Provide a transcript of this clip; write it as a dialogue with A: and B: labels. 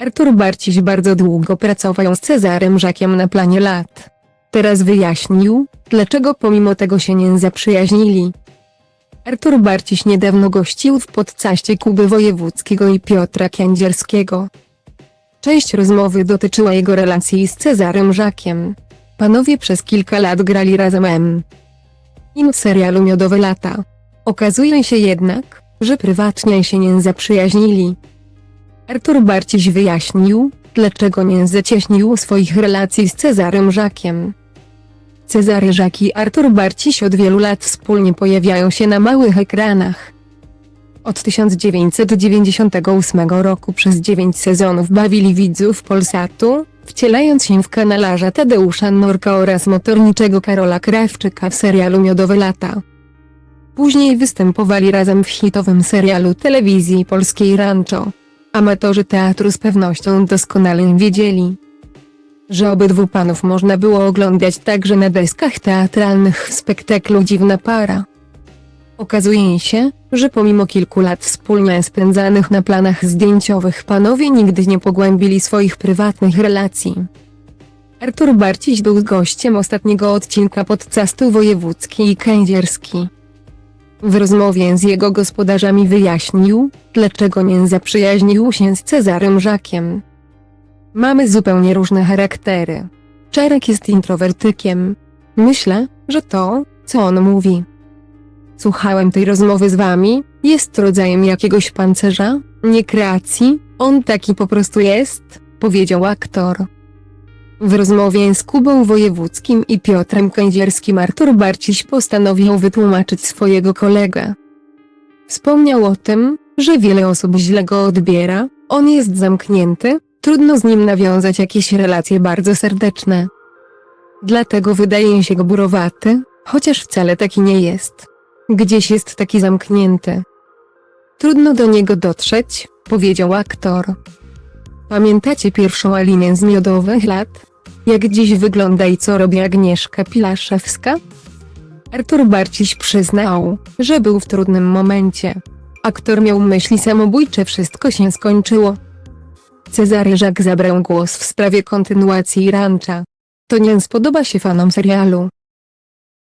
A: Artur Barciś bardzo długo pracował z Cezarem Żakiem na planie lat. Teraz wyjaśnił, dlaczego pomimo tego się nie zaprzyjaźnili. Artur Barciś niedawno gościł w podcaście Kuby Wojewódzkiego i Piotra Kędzierskiego. Część rozmowy dotyczyła jego relacji z Cezarem Żakiem. Panowie przez kilka lat grali razem M. In w serialu Miodowe Lata. Okazuje się jednak, że prywatnie się nie zaprzyjaźnili. Artur Barciś wyjaśnił, dlaczego nie zacieśnił swoich relacji z Cezarem Żakiem. Cezary Żak i Artur Barciś od wielu lat wspólnie pojawiają się na małych ekranach. Od 1998 roku przez 9 sezonów bawili widzów Polsatu, wcielając się w kanalarza Tadeusza Norka oraz motorniczego Karola Krawczyka w serialu Miodowe Lata. Później występowali razem w hitowym serialu telewizji polskiej Rancho. Amatorzy teatru z pewnością doskonale wiedzieli, że obydwu panów można było oglądać także na deskach teatralnych w spektaklu Dziwna Para. Okazuje się, że pomimo kilku lat wspólnie spędzanych na planach zdjęciowych panowie nigdy nie pogłębili swoich prywatnych relacji. Artur Barciś był gościem ostatniego odcinka podcastu Wojewódzki i Kędzierski. W rozmowie z jego gospodarzami wyjaśnił, dlaczego nie zaprzyjaźnił się z Cezarem Żakiem. Mamy zupełnie różne charaktery. Czarek jest introwertykiem. Myślę, że to, co on mówi. Słuchałem tej rozmowy z wami, jest rodzajem jakiegoś pancerza, nie kreacji, on taki po prostu jest, powiedział aktor. W rozmowie z Kubą Wojewódzkim i Piotrem Kędzierskim Artur Barciś postanowił wytłumaczyć swojego kolegę. Wspomniał o tym, że wiele osób źle go odbiera, on jest zamknięty, trudno z nim nawiązać jakieś relacje bardzo serdeczne. Dlatego wydaje się go burowaty, chociaż wcale taki nie jest. Gdzieś jest taki zamknięty. Trudno do niego dotrzeć, powiedział aktor. Pamiętacie pierwszą Alinę z miodowych lat? Jak dziś wygląda i co robi Agnieszka Pilaszewska? Artur Barciś przyznał, że był w trudnym momencie. Aktor miał myśli samobójcze, wszystko się skończyło. Cezary Żak zabrał głos w sprawie kontynuacji Rancha. To nie spodoba się fanom serialu.